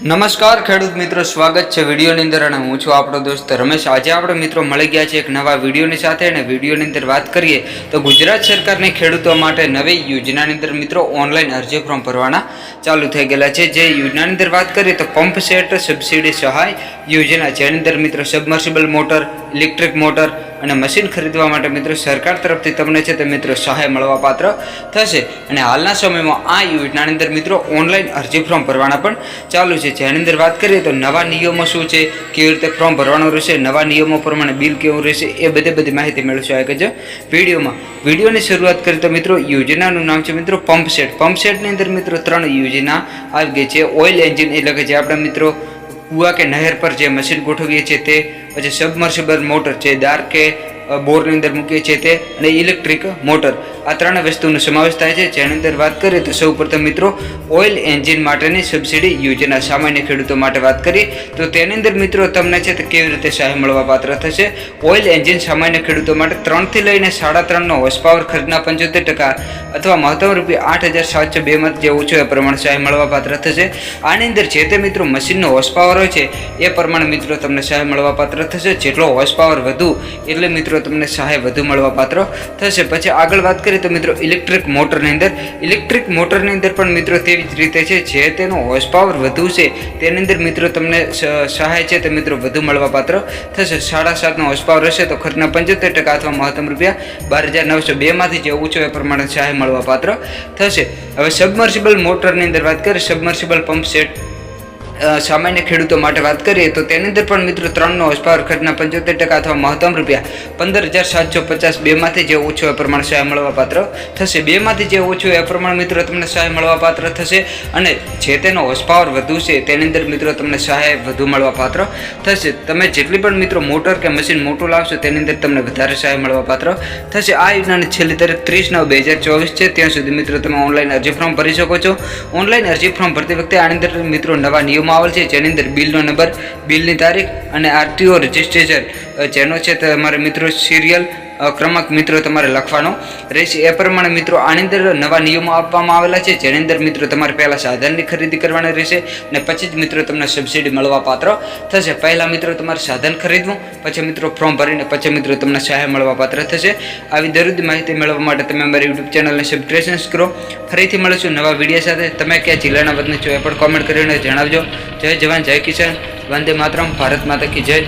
નમસ્કાર, ખેડૂત મિત્રો. સ્વાગત છે વિડીયોની અંદર અને હું છું આપણો દોસ્ત રમેશ. આજે આપણે મિત્રો મળી ગયા છે એક નવા વિડીયોની સાથે અને વિડીયોની અંદર વાત કરીએ તો ગુજરાત સરકારની ખેડૂતો માટે નવી યોજનાની અંદર મિત્રો ઓનલાઈન અરજી ફોર્મ ભરવાના ચાલુ થઈ ગયેલા છે. જે યોજનાની અંદર વાત કરીએ તો પંપ સેટ, સબસિડી સહાય યોજના, જેની અંદર મિત્રો સબમર્સિબલ મોટર, ઇલેક્ટ્રિક મોટર અને મશીન ખરીદવા માટે મિત્રો સરકાર તરફથી તમને છે તે મિત્રો સહાય મળવા પાત્ર થશે. અને હાલના સમયમાં આ યોજનાની અંદર મિત્રો ઓનલાઈન અરજી ફોર્મ ભરવાના પણ ચાલુ છે. જેની અંદર વાત કરીએ તો નવા નિયમો શું છે, કેવી રીતે ફોર્મ ભરવાનું રહેશે, નવા નિયમો પ્રમાણે બિલ કેવું રહેશે, એ બધી બધી માહિતી મેળવશો આ જ વિડીયોમાં. વિડીયોની શરૂઆત કરીએ તો મિત્રો યોજનાનું નામ છે મિત્રો પંપ સેટ પંપ સેટની અંદર મિત્રો ત્રણ યોજના આવી ગઈ છે. ઓઇલ એન્જિન એટલે કે જે આપણા મિત્રો કૂવા કે નહેર પર જે મશીન ગોઠવીએ છીએ તે પછી સબમર્સિબલ મોટર છે, દાર કે બોરની અંદર મૂકીએ છીએ તે અને ઇલેક્ટ્રિક મોટર આ ત્રણ વસ્તુનો સમાવેશ થાય છે. જેની અંદર વાત કરીએ તો સૌ મિત્રો, ઓઇલ એન્જિન માટેની સબસિડી યોજના સામાન્ય ખેડૂતો માટે વાત કરીએ તો તેની અંદર મિત્રો તમને છે તે કેવી રીતે સહાય મળવા પાત્ર થશે? ઓઇલ એન્જિન સામાન્ય ખેડૂતો માટે ત્રણથી લઈને સાડા ત્રણનો હોર્સ પાવર ખર્ચના પંચોતેર ટકા અથવા મહત્તમ રૂપિયા આઠ હજાર સાતસો બે મત જે ઓછો એ પ્રમાણે સહાય મળવા પાત્ર થશે. આની અંદર જે તે મિત્રો મશીનનો હોર્સ હોય છે, એ પ્રમાણે મિત્રો તમને સહાય મળવા પાત્ર થશે. જેટલો હોર્સ વધુ, એટલે મિત્રો તમને સહાય વધુ મળવા પાત્ર થશે. પછી આગળ વાત કરીએ તો મિત્રો ઇલેક્ટ્રિક મોટરની અંદર ઇલેક્ટ્રિક મોટરની અંદર પણ મિત્રો તેવી જ રીતે છે, જે તેનો હોર્સ પાવર વધુ છે, તેની અંદર મિત્રો તમને સહાય છે તે મિત્રો વધુ મળવા પાત્ર થશે. સાડા સાતનો હોર્સ પાવર હશે તો ખર્ચના પંચોતેર ટકા અથવા મહત્તમ રૂપિયા બાર હજાર નવસો બેમાંથી જે ઓછો એ પ્રમાણે સહાય મળવા પાત્ર થશે. હવે સબમર્સિબલ મોટરની અંદર વાત કરીએ સબમર્સિબલ પંપ સેટ સામાન્ય ખેડૂતો માટે વાત કરીએ તો તેની અંદર પણ મિત્રો ત્રણનો હોર્સ ખર્ચના પંચોતેર ટકા અથવા મહત્તમ રૂપિયા પંદર હજાર સાતસો પચાસ બેમાંથી જે ઓછો એ પ્રમાણે સહાય મળવા પાત્ર થશે. બેમાંથી જે ઓછું એ પ્રમાણે મિત્રો તમને સહાય મળવા પાત્ર થશે અને જે તેનો હોર્સ વધુ છે તેની અંદર મિત્રો તમને સહાય વધુ મળવા પાત્ર થશે. તમે જેટલી પણ મિત્રો મોટર કે મશીન મોટું લાવશો તેની અંદર તમને વધારે સહાય મળવા પાત્ર થશે. આ યોજનાની છેલ્લી તારીખ ત્રીસ નવ બે હજાર ચોવીસ છે. ત્યાં સુધી મિત્રો તમે ઓનલાઈન અરજી ફોર્મ ભરી શકો છો. ઓનલાઈન અરજી ફોર્મ ભરતી વખતે આની અંદર મિત્રો નવા નિયમો આવેલ છે. જેની અંદર બિલનો નંબર બિલની તારીખ અને આરટીઓ રજિસ્ટ્રેશન જેનો છે તમારે મિત્રો સિરિયલ ક્રમાંક મિત્રો તમારે લખવાનો. રહેશે એ પ્રમાણે મિત્રો આની અંદર નવા નિયમો આપવામાં આવેલા છે, જેની અંદર મિત્રો તમારે પહેલાં સાધનની ખરીદી કરવાની રહેશે અને પછી જ મિત્રો તમને સબસિડી મળવા પાત્ર થશે. પહેલાં મિત્રો તમારે સાધન ખરીદવું, પછી મિત્રો ફોર્મ ભરીને પછી મિત્રો તમને સહાય મળવા પાત્ર થશે. આવી દરરોજ માહિતી મેળવવા માટે તમે અમારી યુટ્યુબ ચેનલને સબસ્ક્રિપ્શન કરો. ફરીથી મળીશું નવા વીડિયો સાથે. તમે ક્યાં જિલ્લાના વતની છો એ પણ કોમેન્ટ કરીને જણાવજો. જય જવાન, જય કિસાન. વંદે માતરમ. ભારત માતા કી જય.